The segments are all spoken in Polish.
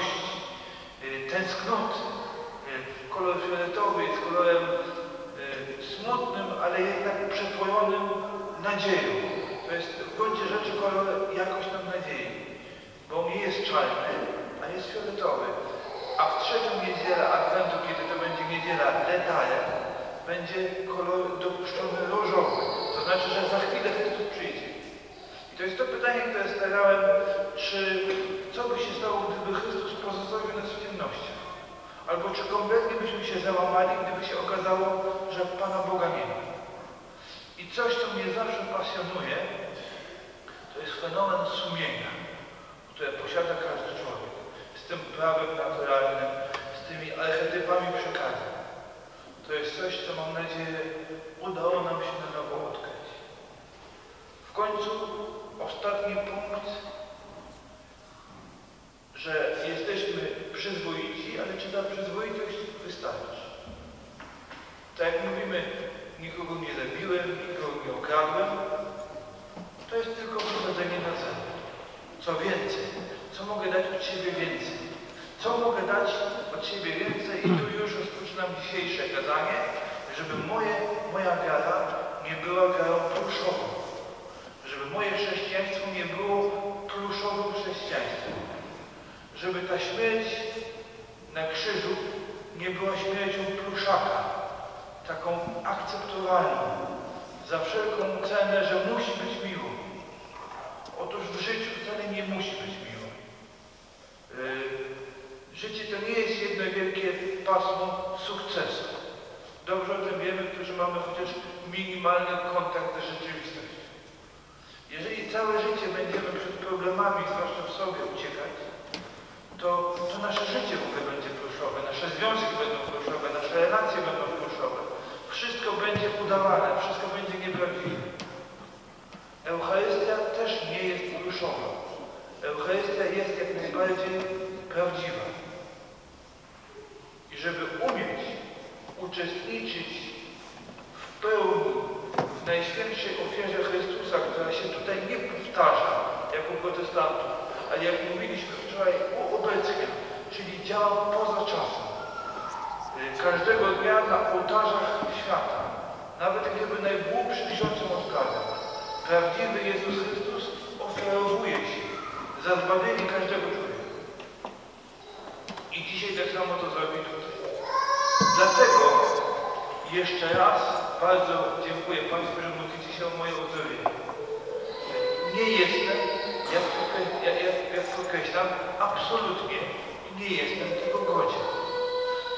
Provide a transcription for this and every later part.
niepewności, y, tęsknoty. Y, Kolor fioletowy jest kolorem y, smutnym, ale jednak przepłojonym nadzieją. To jest w gruncie rzeczy kolor jakoś tam nadziei, bo on nie jest czarny, a jest fioletowy. A w trzecią niedzielę Adwentu, kiedy to będzie niedziela letale, będzie kolor dopuszczony różowy. To znaczy, że za chwilę Chrystus przyjdzie. To jest to pytanie, które starałem, czy co by się stało, gdyby Chrystus pozostawił nas w ciemnościach? Albo czy kompletnie byśmy się załamali, gdyby się okazało, że Pana Boga nie ma? I coś, co mnie zawsze pasjonuje, to jest fenomen sumienia, które posiada każdy człowiek. Z tym prawem naturalnym, z tymi archetypami przekazań. To jest coś, co mam nadzieję udało nam się na nowo odkryć. W końcu ostatni punkt, że jesteśmy przyzwoici, ale czy ta przyzwoitość wystarczy? Tak jak mówimy, nikogo nie zabiłem, nikogo nie okradłem, to jest tylko wychodzenie na zewnątrz. Co więcej, co mogę dać od siebie więcej? Co mogę dać od siebie więcej? I tu już rozpoczynam dzisiejsze kazanie, żeby moje, moja wiara nie była wiarą pluszową. Żeby moje chrześcijaństwo nie było pluszowym chrześcijaństwem. Żeby ta śmierć na krzyżu nie była śmiercią pluszaka, taką akceptowalną, za wszelką cenę, że musi być miło. Otóż w życiu wcale nie musi być miło. Yy, życie to nie jest jedno wielkie pasmo sukcesu. Dobrze o tym wiemy, którzy mamy chociaż minimalny kontakt ze rzeczywistością. Jeżeli całe życie będziemy przed problemami, zwłaszcza w sobie, uciekać, to, to nasze życie w ogóle będzie pluszowe, nasze związki będą pluszowe, nasze relacje będą pluszowe. Wszystko będzie udawane, wszystko będzie nieprawdziwe. Eucharystia też nie jest pluszowa. Eucharystia jest jak najbardziej prawdziwa. I żeby umieć uczestniczyć w pełni w Najświętszej ofierze Chrystusa, która się tutaj nie powtarza, jak u protestantów, ale jak mówiliśmy wczoraj u obecnych, czyli działa poza czasem. Y, Każdego dnia na ołtarzach świata, nawet gdyby najgłupszy ksiądz odkazał, prawdziwy Jezus Chrystus ofiarowuje się za zbawienie każdego człowieka. I dzisiaj tak samo to zrobi tutaj. Dlatego jeszcze raz bardzo dziękuję Państwu, że modlicie się o moje uzdrowienie. Nie jestem, podkre- jak, jak, jak podkreślam, absolutnie nie jestem tego godzien.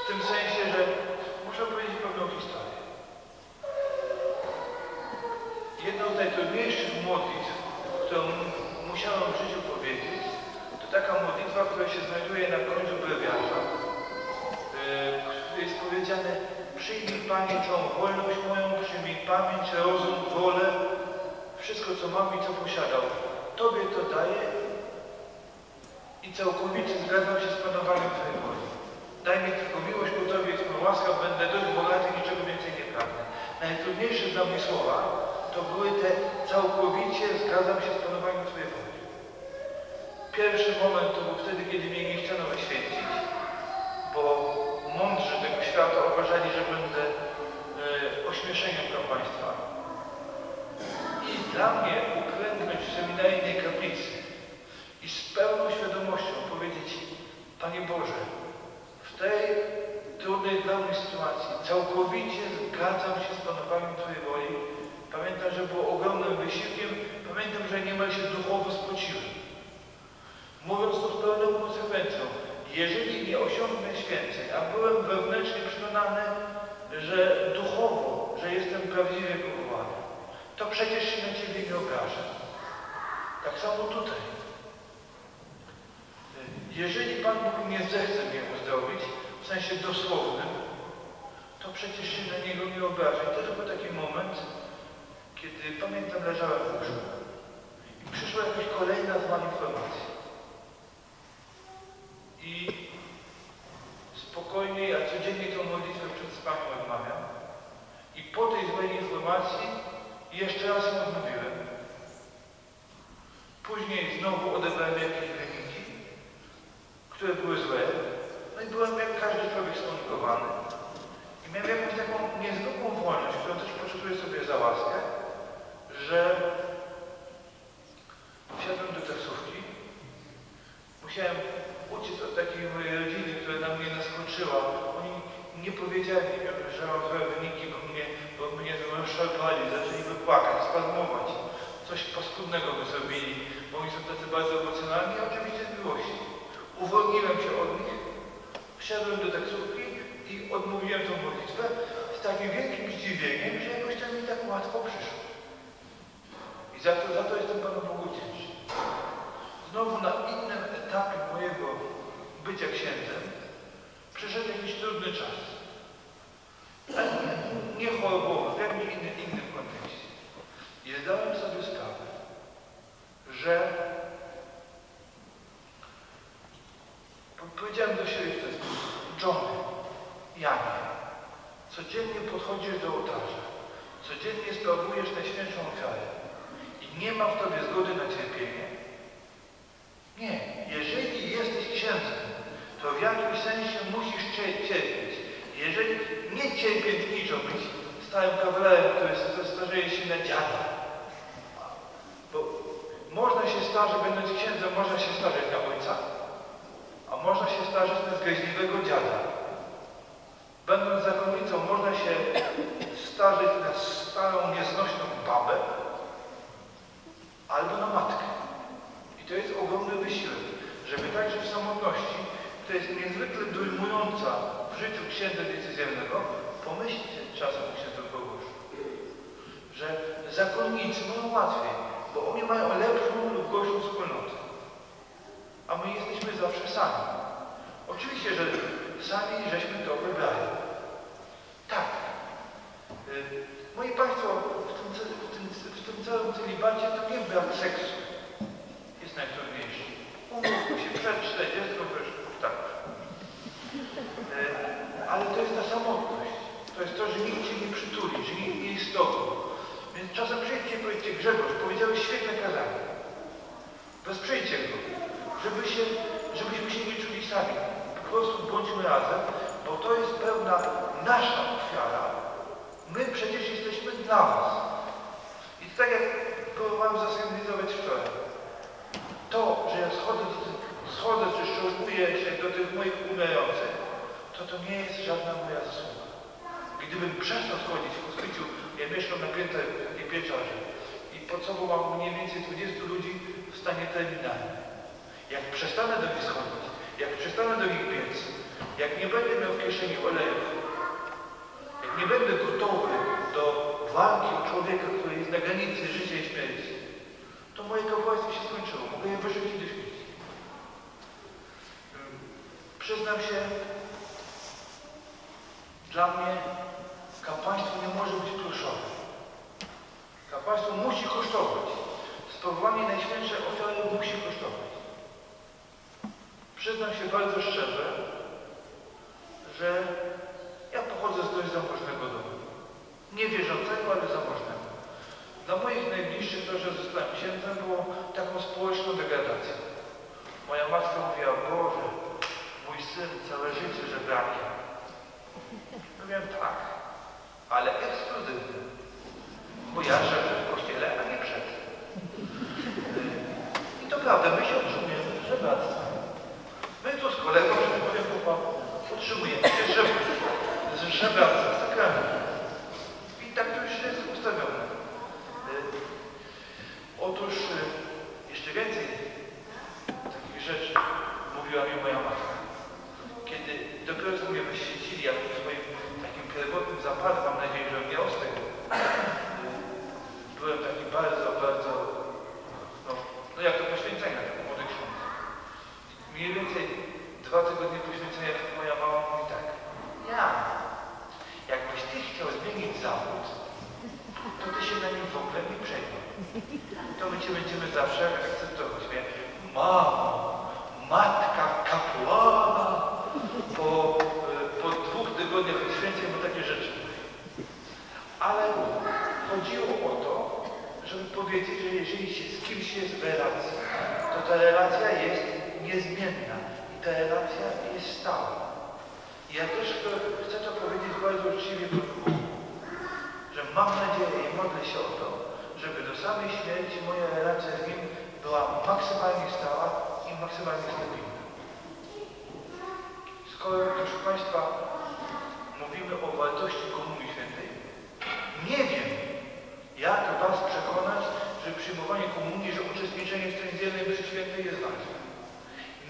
W tym sensie, że muszę powiedzieć pewną historię. Jedną z najtrudniejszych modlitw, którą musiałem w życiu powiedzieć, to taka modlitwa, która się znajduje na końcu brewiarza, której jest powiedziane Przyjmij Panie całą wolność moją, przyjmij pamięć, rozum, wolę, wszystko co mam i co posiadam. Tobie to daję i całkowicie zgadzam się z panowaniem Twojej woli. Daj mi tylko miłość ku Tobie, jest moja łaska, będę dość bogaty, niczego więcej nie pragnę. Najtrudniejsze dla mnie słowa to były te całkowicie zgadzam się z panowaniem Twojej woli. Pierwszy moment to był wtedy, kiedy mnie nie chciano wyświęcić, bo mądrzy tego świata uważali, że będę e, ośmieszeniem dla państwa. I dla mnie uklęknąć w seminaryjnej kaplicy i z pełną świadomością powiedzieć, Panie Boże, w tej trudnej dla mnie sytuacji całkowicie zgadzam się z panowaniem Twojej woli. Pamiętam, że było ogromnym wysiłkiem, pamiętam, że niemal się duchowo spociłem. Mówiąc to z pełną konsekwencją, jeżeli nie osiągnę święceń, a byłem wewnętrznie przekonany, że duchowo, że jestem prawdziwie powołany, to przecież się na Ciebie nie obrażę. Tak samo tutaj. Jeżeli Pan Bóg nie zechce mnie uzdrowić, w sensie dosłownym, to przecież się na Niego nie obrażę. I to był taki moment, kiedy pamiętam, leżałem w łóżku i przyszła jakaś kolejna zła informacja. które były złe. No i byłem jak każdy człowiek skomunikowany. I miałem jakąś taką niezwykłą wolność, którą też poczułem sobie za łaskę, że wsiadłem do taksówki. Musiałem uciec od takiej mojej rodziny, która na mnie naskoczyła. Oni nie powiedzieli mi, że mam złe wyniki, bo mnie, bo mnie szarpali, zaczęli by płakać, spazmować. Coś paskudnego by zrobili, bo oni są tacy bardzo emocjonalni, a oczywiście z miłości. Uwolniłem się od nich, wsiadłem do taksówki i odmówiłem tą modlitwę z takim wielkim zdziwieniem, że jakoś to mi tak łatwo przyszło. I za to, za to jestem Panu Bogu wdzięczny. Znowu na innym etapie mojego bycia księdzem przyszedł jakiś trudny czas. Ale nie, nie chorobowy, w jakimś innym, innym kontekście. I zdałem sobie sprawę, że powiedziałem do siebie w ten sposób, Johnny, Janie, codziennie podchodzisz do ołtarza, codziennie sprawujesz Najświętszą ofiarę i nie ma w Tobie zgody na cierpienie? Nie. Jeżeli jesteś księdzem, to w jakimś sensie musisz cierpieć. Jeżeli nie cierpiętniczo być stałym kawalerem, który starzeje się na dziada. Bo starzeć, będąc księdzem, można się starzeć na ojca, a można się starzeć na zgryźliwego dziada. Będąc zakonnicą, można się starzeć na starą, nieznośną babę albo na matkę. I to jest ogromny wysiłek, żeby także w samotności, która jest niezwykle dojmująca w życiu księdza decyzjalnego, pomyśleć czasem księdzu Bożu. Że zakonnicy mają łatwiej, bo oni mają lepszą lub gorszą wspólnotę. A my jesteśmy zawsze sami. Oczywiście, że sami żeśmy to wybrali. Tak. Y, moi Państwo, w tym, w tym, w tym całym celibacie to nie brak seksu jest najtrudniejszy. Umówmy się, przed 40 to już tak. Ale to jest ta samotność. To jest to, że nikt Cię nie przytuli, że nikt nie jest Tobą. Więc czasem przyjdźcie powiedzcie, Grzegorz, powiedziałeś świetne kazanie. Wesprzyjcie go, żeby się, żebyśmy się nie czuli sami. Po prostu bądźmy razem, bo to jest pełna nasza ofiara. My przecież jesteśmy dla Was. I tak jak próbowałem zasygnalizować wczoraj, to, że ja schodzę, schodzę czy szurmuję się do tych moich umierających, to to nie jest żadna moja zasługa. Gdybym przestał schodzić w hospicju, ja mieszkam na piętrze takiej pieczarze i pod sobą mam mniej więcej 20 ludzi w stanie terminalnym. Jak przestanę do nich schodzić, jak przestanę do nich biec, jak nie będę miał w kieszeni olejów, jak nie będę gotowy do walki o człowieka, który jest na granicy życia i śmierci, to moje kapłaństwo się skończyło. Mogę je wyrzucić do śmieci. Przyznam się, dla mnie kapłaństwo nie może być pluszowe. Kapłaństwo musi kosztować. Sprawowanie Najświętszej ofiary musi kosztować. Przyznam się bardzo szczerze, że ja pochodzę z dość zamożnego domu. Nie wierzącego, ale zamożnego. Dla moich najbliższych to, że zostałem księdzem, było taką społeczną degradacją. Moja matka mówiła, Boże, mój syn całe życie żebrakiem. Mówiłem tak, ale ekskluzywny. Bo ja żebrę w kościele, a nie przed. I to prawda, my się otrzymujemy żebractwa. My tu z kolegą, że tak powiem, utrzymujemy się z żebractwa sakrament. I tak to już jest ustawione. Otóż jeszcze więcej takich rzeczy mówiła mi moja matka. Kiedy dopiero co mnie wyświecili, ja w swoim takim pierwotnym zapale, mam nadzieję, że nie ostygł, byłem taki bardzo, bardzo, no, no jak to poświęcenia, tak młody ksiądz. Mniej więcej dwa tygodnie poświęcenia moja mama mówi tak, ja, jakbyś ty chciał zmienić zawód, to ty się na nim w ogóle nie przejmuj. To my cię będziemy zawsze akceptować. Mówię, mamo, matka kapłana po, po dwóch tygodniach poświęceń mu takie rzeczy. Ale chodziło o to, żeby powiedzieć, że jeżeli się z kimś jest w relacji, to ta relacja jest niezmienna. I ta relacja jest stała. I ja też chcę, to powiedzieć bardzo uczciwie Bogu, że mam nadzieję i modlę się o to, żeby do samej śmierci moja relacja z Nim była maksymalnie stała i maksymalnie stabilna. Skoro, proszę Państwa, mówimy o wartości Komunii Świętej, nie wiem, jak Was przekonać, że przyjmowanie komunii, że uczestniczenie w niedzielnej mszy świętej jest ważne.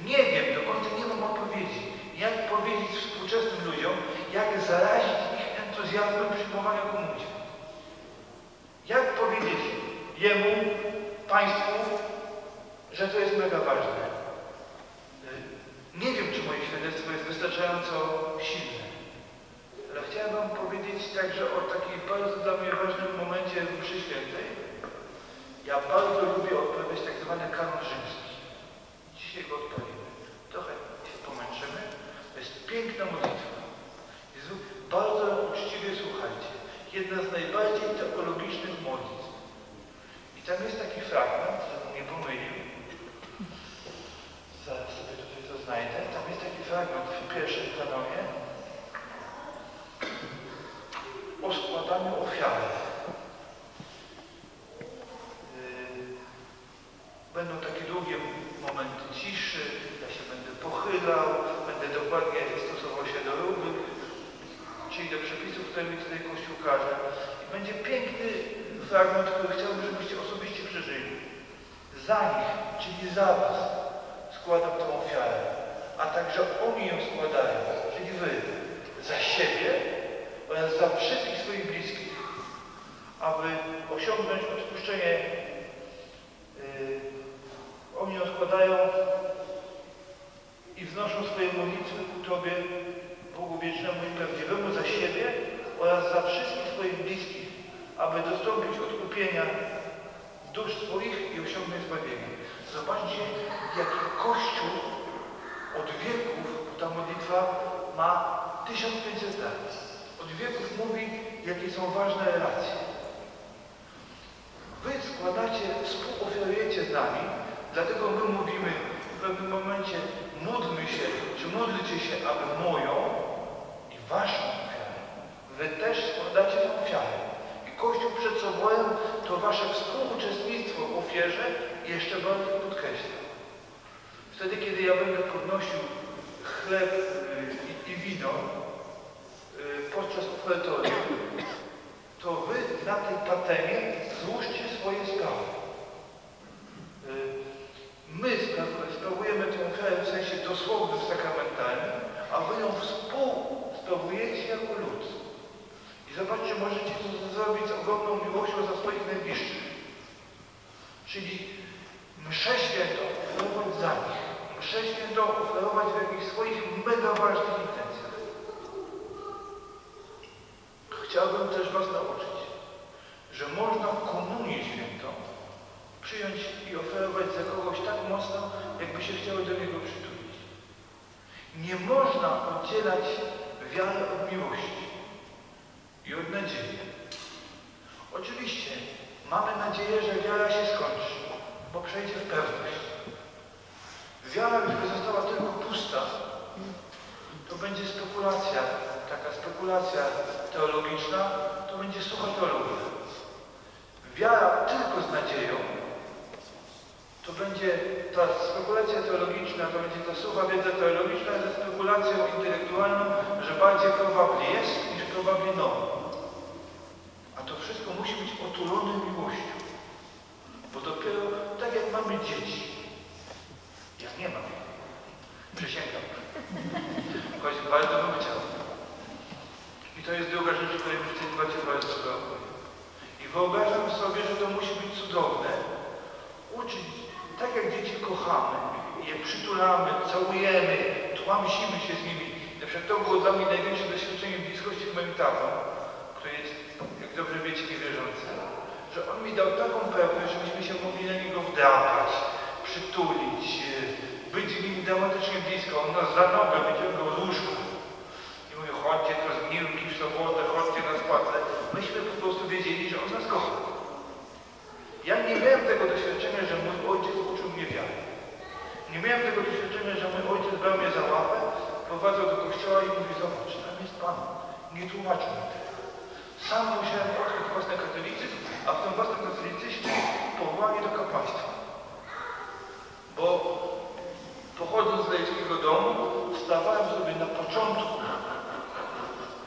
Nie wiem, do końca nie mam odpowiedzi, jak powiedzieć współczesnym ludziom, jak zarazić ich entuzjazmem przyjmowania komunii. Jak powiedzieć jemu, państwu, że to jest mega ważne. Nie wiem, czy moje świadectwo jest wystarczająco silne, ale chciałem Wam powiedzieć także o takim bardzo dla mnie ważnym momencie w mszy świętej. Ja bardzo lubię odpowiadać tak zwany kanon rzymski. Dzisiaj go odpalimy. Trochę się pomęczymy. To jest piękna modlitwa. Jezu, bardzo uczciwie słuchajcie. Jedna z najbardziej teologicznych modlitw. Tam jest taki fragment, żebym nie pomylił. Zaraz sobie tutaj to znajdę. Tam jest taki fragment w pierwszym kanonie o składaniu ofiary. Yy, Będą takie długie momenty ciszy, ja się będę pochylał, będę dokładnie stosował się do ruby, czyli do przepisów, które mi tutaj Kościół każe. I będzie piękny fragment, który chciałbym, żebyście osobiście przeżyli. Za nich, czyli za was, składam tę ofiarę, a także oni ją składają, czyli wy, za siebie oraz za wszystkich swoich bliskich, aby osiągnąć odpuszczenie yy, oni odkładają i wznoszą swoje modlitwy ku Tobie, Bogu wiecznemu i prawdziwemu za siebie oraz za wszystkich swoich bliskich, aby dostąpić odkupienia dusz swoich i osiągnąć zbawienie. Zobaczcie, jaki Kościół od wieków, ta modlitwa ma 1500 lat. Od wieków mówi, jakie są ważne relacje. Wy składacie, współofiarujecie z nami, dlatego my mówimy w pewnym momencie, módlmy się, czy módlcie się, aby moją i waszą ofiarę. Wy też składacie tę ofiarę. Kościół przed sobą to wasze współuczestnictwo w ofierze jeszcze bardziej podkreśla. Wtedy, kiedy ja będę podnosił chleb y, i, wino y, podczas ofertorium, to wy na tej patemie złóżcie swoje sprawy. Y, My sprawujemy tę ofiarę w sensie dosłownym, sakramentalnym, a wy ją współsprawujecie jako lud. I zobaczcie, możecie zrobić z ogromną miłością za swoich najbliższych. Czyli mszę świętą oferować za nich. Mszę świętą oferować w jakichś swoich mega ważnych intencjach. Chciałbym też Was nauczyć, że można komunię świętą przyjąć i oferować za kogoś tak mocno, jakby się chciało do niego przytulić. Nie można oddzielać wiary od miłości i od nadziei. Oczywiście mamy nadzieję, że wiara się skończy, bo przejdzie w pewność. Wiara, gdyby została tylko pusta, to będzie spekulacja, taka spekulacja teologiczna, to będzie sucha teologia. Wiara tylko z nadzieją, to będzie ta spekulacja teologiczna, to będzie ta sucha wiedza teologiczna ze spekulacją intelektualną, że bardziej probably jest probably no. A to wszystko musi być otulone miłością. Bo dopiero tak jak mamy dzieci, ja nie mam, przysięgam, choć bardzo bym chciał. I to jest druga rzecz, której w tej debacie bardzo brakuje. I wyobrażam sobie, że to musi być cudowne, uczyć, tak jak dzieci kochamy, je przytulamy, całujemy, tłamsimy się z nimi. Przykład to było dla mnie największe doświadczenie bliskości z moim tatą, który jest, jak dobrze wiecie, niewierzący, że on mi dał taką pewność, żebyśmy się mogli na niego wdrapać, przytulić, być z nim dramatycznie blisko. On nas za nogę wyciągał z łóżka. I mówił, chodźcie to z Miłki w sobotę, chodźcie na spacer. Myśmy po prostu wiedzieli, że on nas kocha. Ja nie miałem tego doświadczenia, że mój ojciec uczył mnie wiary. Nie miałem tego doświadczenia, że mój ojciec brał mnie kościoła i mówi, zobacz, tam jest Pan. Nie tłumaczył mi tego. Sam musiałem odkryć własny katolicyzm, a w tym własnym katolicyzmie powołanie do kapłaństwa. Bo pochodząc z laickiego domu, stawałem sobie na początku,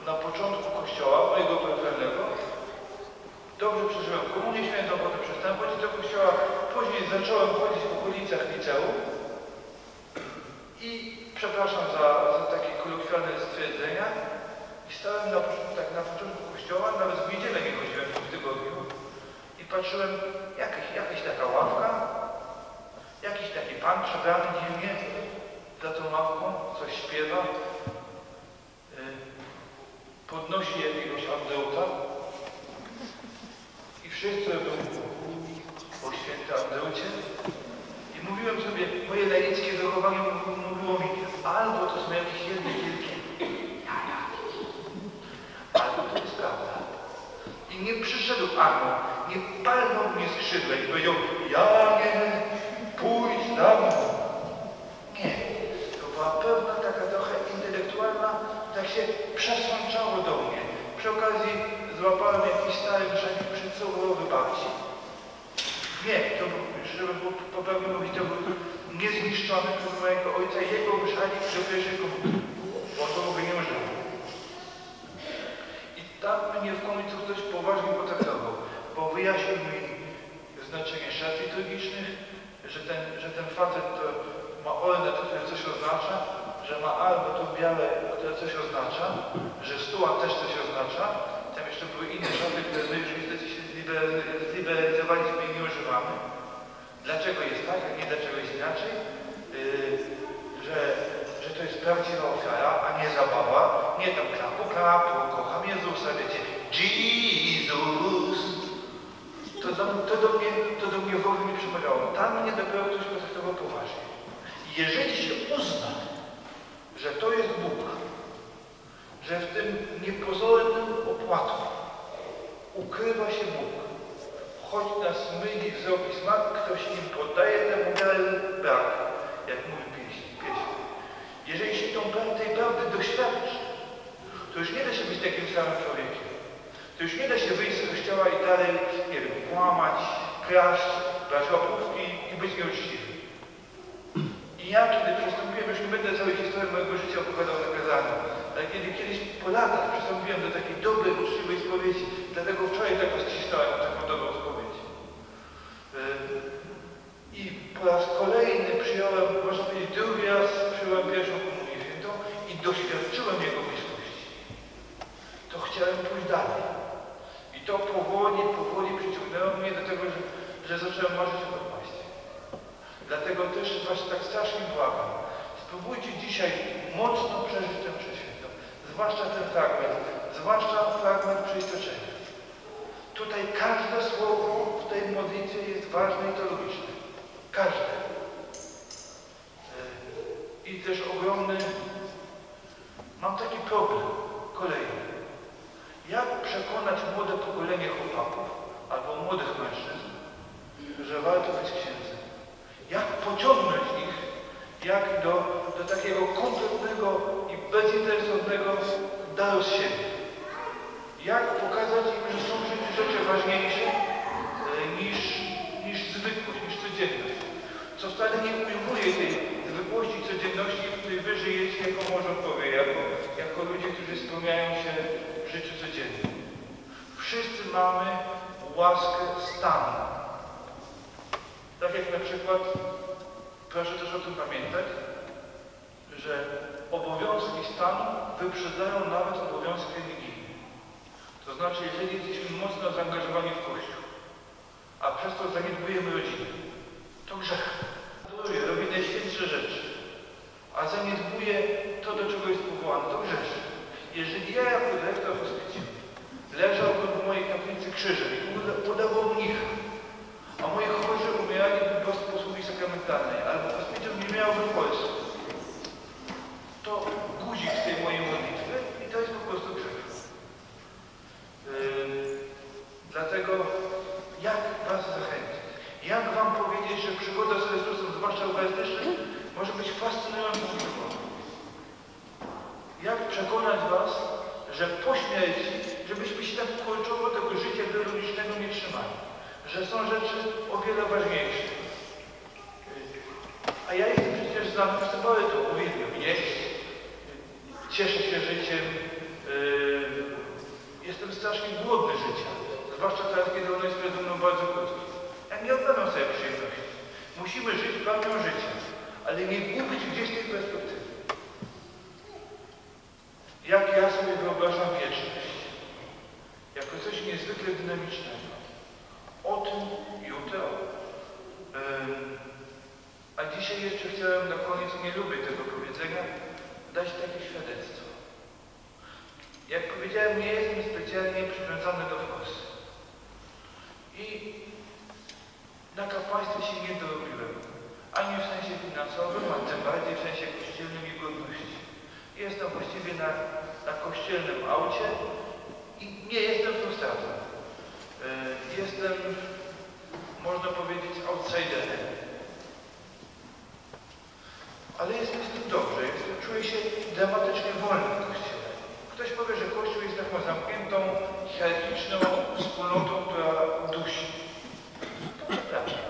na początku kościoła, mojego peryfernego. Dobrze przeżyłem komunię świętą, potem przestałem chodzić do kościoła, później zacząłem chodzić w okolicach liceum i przepraszam za, kolokwialne stwierdzenia i stałem na, tak na początku kościoła, nawet w niedzielę nie chodziłem w tygodniu i patrzyłem, jakaś, jakaś taka ławka, jakiś taki pan przebrany dziwnie za tą ławką, coś śpiewa, y, podnosi jakiegoś Andreuta i wszyscy o święty Andreucie i mówiłem sobie, moje laickie wychowanie mów- mówiło mi, albo to są jakieś jedne wielkie jaja, albo to jest prawda. I nie przyszedł Arno, nie palnął mnie skrzydłem i powiedział, Janie, pójdź za mną. Nie, to była pewna taka trochę intelektualna, tak się przesączało do mnie. Przy okazji złapałem jakiś stary grzech przedsurowy babci. Nie, to żeby poprawnie mówić, to był niezniszczony przez mojego ojca jego wyszalik do pierwszej komunii. Bo to ogóle nie użył. I tam mnie w końcu ktoś poważnie potraktował, bo wyjaśnił mi znaczenie szat liturgicznych, że ten, że ten facet to ma ornat, który coś oznacza, że ma albo to białe, które coś oznacza, że stuła też coś oznacza. Tam jeszcze były inne szaty, które my już niestety się zliber- zliberalizowaliśmy i nie używamy. Dlaczego jest tak, a nie dlaczego jest inaczej? Yy, że, że to jest prawdziwa ofiara, a nie zabawa. Nie tam klapu, klapu. Jezus. To do, to do mnie, to do mnie w ogóle nie przemawiało. Tam mnie dopiero ktoś potraktował poważnie. Jeżeli się uzna, że to jest Bóg, że w tym niepozornym opłatku ukrywa się Bóg, choć nas myli wzrok i smak, ktoś im poddaje temu miarę brak, jak mówi pieśń. pieśń. Jeżeli się tą, tej prawdy doświadczy, to już nie da się być takim samym człowiekiem. To już nie da się wyjść z kościoła i dalej, nie wiem, kłamać, kraść, brać łapówki i być nieuczciwy. I ja, kiedy przystąpiłem, już nie będę całej historii mojego życia opowiadał na kazaniu, ale kiedy kiedyś po latach przystąpiłem do takiej dobrej, uczciwej spowiedzi, dlatego wczoraj tak rozcisnąłem taką dobrą spowiedź. Yy, I po raz kolejny przyjąłem, można powiedzieć, drugi raz przyjąłem pierwszą komunię świętą i doświadczyłem Jego bliskości. To chciałem pójść dalej. I to powoli, powoli przyciągnęło mnie do tego, że, że o kapłaństwie. Dlatego też Was tak strasznie błagam. Spróbujcie dzisiaj mocno przeżyć tę przeświętą. Zwłaszcza ten fragment, zwłaszcza fragment przeistoczenia. Tutaj każde słowo w tej modlitwie jest ważne i to logiczne. Każde. I też ogromny... Mam taki problem kolejny. Jak przekonać młode pokolenie chłopaków albo młodych mężczyzn, że warto być księdzem? Jak pociągnąć ich jak do, do takiego kompletnego i bezinteresownego daru z siebie? Jak pokazać im, że są rzeczy ważniejsze e, niż, niż zwykłość, niż codzienność? Co wcale nie ujmuje tej zwykłości codzienności, w której wy żyjecie jako małżonkowie, jako, jako ludzie, którzy spełniają się w życiu codziennym. Wszyscy mamy łaskę stanu. Tak jak na przykład, proszę też o tym pamiętać, że obowiązki stanu wyprzedzają nawet obowiązki religijne. To znaczy, jeżeli jesteśmy mocno zaangażowani w Kościół, a przez to zaniedbujemy rodzinę, to grzech. Robi najświętsze rzeczy, a zaniedbuje to, do czego jest powołany, to grzech. Jeżeli ja jako dyrektor hospicjum leżałbym w mojej kaplicy krzyżem i uda- udawał mnicha, a moi chorzy umieraliby bez posługi sakramentalnej, albo hospicjum nie miałoby Polski, to guzik z tej mojej modlitwy i to jest po prostu grzech. Yy, dlatego jak Was zachęcić? Jak Wam powiedzieć, że przygoda z Chrystusem, zwłaszcza eucharystyczna, może być fascynującą przygodą? Jak przekonać Was, że po śmierci, żebyśmy się tak kurczowo tego życia biologicznego nie trzymali. Że są rzeczy o wiele ważniejsze. A ja jestem przecież symbole to uwielbiam jeść, cieszę się życiem, yy, jestem strasznie głodny życia. Zwłaszcza teraz, kiedy ono jest przede mną bardzo krótkie. Ja nie odmawiam sobie przyjemności. Musimy żyć pełnią życia, ale nie gubić gdzieś tej perspektywy. Jak ja sobie wyobrażam wieczność? Jako coś niezwykle dynamicznego. O tym jutro. A dzisiaj jeszcze chciałem na koniec, nie lubię tego powiedzenia, dać takie świadectwo. Jak powiedziałem, nie jestem specjalnie przywiązany do włosy. I na kapłaństwie się nie dorobiłem. Ani w sensie finansowym, a tym bardziej w sensie kościelnym i godności. Jestem właściwie na, na kościelnym aucie i nie jestem frustracją. Yy, Jestem, można powiedzieć, outsiderem. Ale jest mi z tym dobrze. Czuję się dramatycznie wolny w Kościele. Ktoś powie, że Kościół jest taką zamkniętą, hierarchiczną wspólnotą, która dusi. To nieprawda.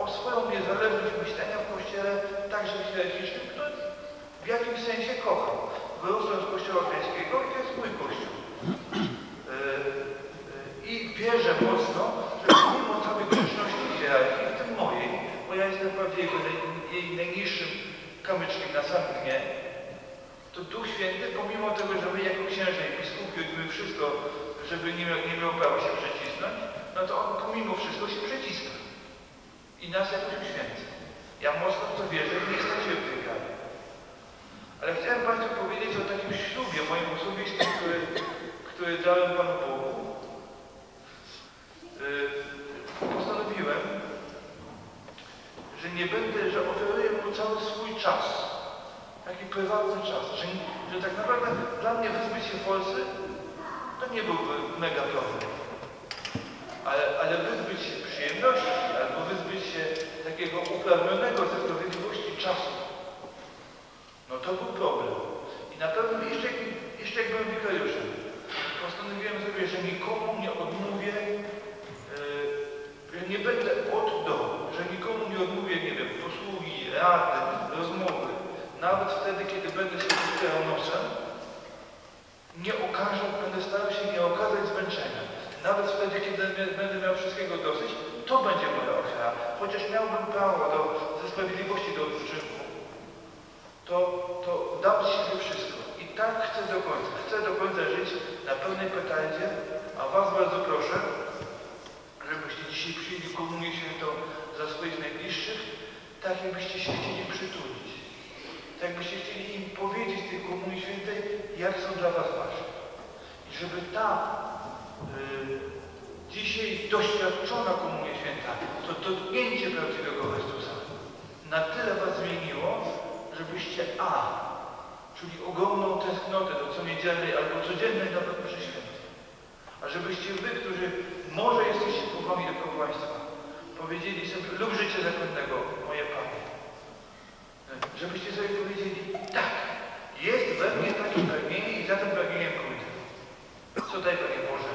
O swoją niezależność myślenia w Kościele, także hierarchicznym, który w jakimś sensie kocham. Wyrosłem z Kościoła greckiego i to jest mój Kościół. Wierzę mocno, że mimo całej grzeczności hierarchii, w tym mojej, bo ja jestem wprawdzie jego jej najniższym kamyczkiem na samym dnie, to Duch Święty, pomimo tego, że my jako księża i biskupi robimy wszystko, żeby nie miał, nie miał prawa się przecisnąć, no to On pomimo wszystko się przeciska. I nas jakoś uświęca. Ja mocno w to wierzę i nie straciłem tej. Ale chciałem Państwu powiedzieć o takim ślubie moim osobistym, który, który dałem Panu Bogu. Yy, postanowiłem, że nie będę, że oferuję mu cały swój czas. Taki prywatny czas. Że, że tak naprawdę dla mnie wyzbyć się Polsy to nie byłby mega problem. Ale, ale wyzbyć się przyjemności albo wyzbyć się takiego uprawnionego ze sprawiedliwości czasu, no to był problem. I na pewno jeszcze, jeszcze jak byłem wikariuszem, postanowiłem sobie, że nikomu nie odmówię, nie będę od do, że nikomu nie odmówię, nie wiem, posługi, rady, rozmowy. Nawet wtedy, kiedy będę się nosem, nie okażę, będę starał się nie okazać zmęczenia. Nawet wtedy, kiedy będę miał wszystkiego dosyć, to będzie moja ofiara. Chociaż miałbym prawo do, ze sprawiedliwości do odpoczynku, to, to dam z siebie wszystko. I tak chcę do końca. Chcę do końca żyć na pełnej petardzie, a Was bardzo proszę, dzisiaj przyjęli komunię świętą za swoich najbliższych, tak jakbyście się chcieli przytulić. Tak jakbyście chcieli im powiedzieć tej komunii świętej, jak są dla Was ważne. I żeby ta y, dzisiaj doświadczona komunia święta, to dotknięcie prawdziwego Chrystusa, na tyle Was zmieniło, żebyście A, czyli ogromną tęsknotę do co niedzielnej albo codziennej nawet świętej, a żebyście Wy, którzy może jesteście powołani do kapłaństwa, powiedzieli sobie lub życie zakonnego, moje Panie, żebyście sobie powiedzieli, tak, jest we mnie takie pragnienie i za tym pragnieniem pójdę. Co daj Panie Boże,